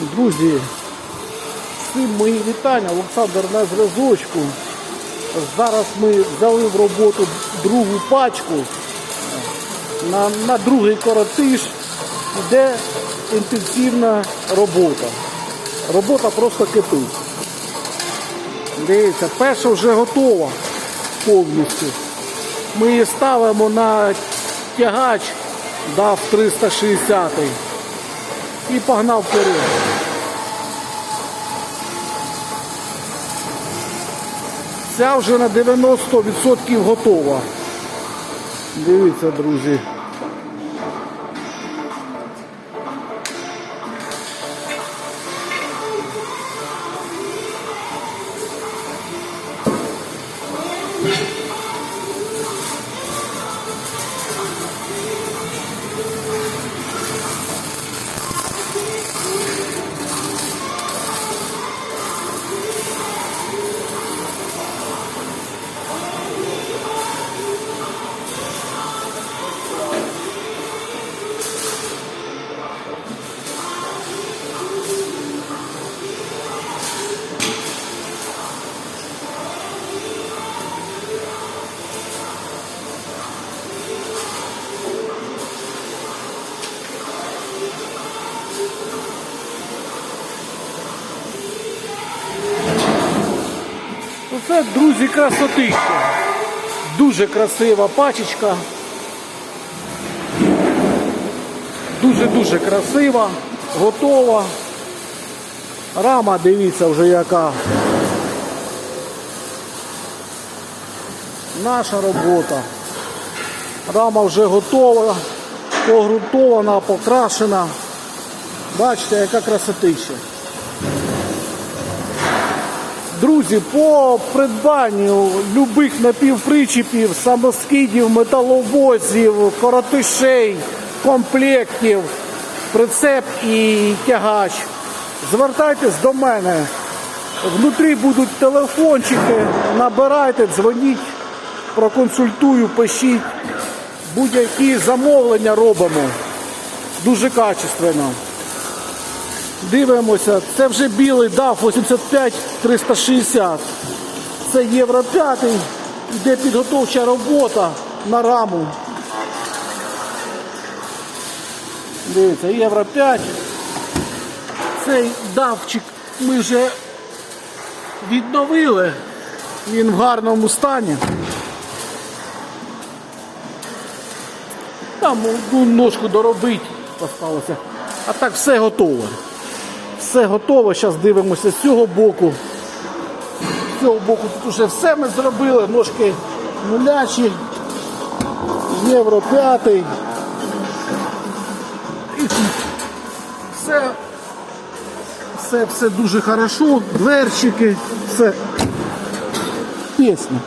Друзі, всім мої вітання, Олександр на зв'язочку. Зараз ми взяли в роботу другу пачку. На, на другий коротиш йде інтенсивна робота. Робота просто кипить. Дивіться, перша вже готова повністю. Ми її ставимо на тягач, дав 360 і погнав вперед. Ця вже на 90% готова. Дивіться, друзі. Оце, друзі, красотища. Дуже красива пачечка. Дуже-дуже красива, готова. Рама, дивіться вже яка. Наша робота. Рама вже готова, погрунтована, покрашена. Бачите, яка красотища. Друзі, по придбанню любих напівпричепів, самоскидів, металовозів, коротишей, комплектів, прицеп і тягач. Звертайтесь до мене. Внутрі будуть телефончики, набирайте, дзвоніть, проконсультую, пишіть. Будь-які замовлення робимо. Дуже качественно. Дивимося, це вже білий DAF 85 360. Це Євро 5, йде підготовча робота на раму. Дивіться, Євро 5. Цей давчик ми вже відновили. Він в гарному стані. Там одну ножку доробити осталося. А так все готове. Все готово. Зараз дивимося з цього боку. З цього боку тут вже все ми зробили. Ножки нулячі. Євро 5. І тут все, все, все дуже хорошо. Дверчики, все. Пісня.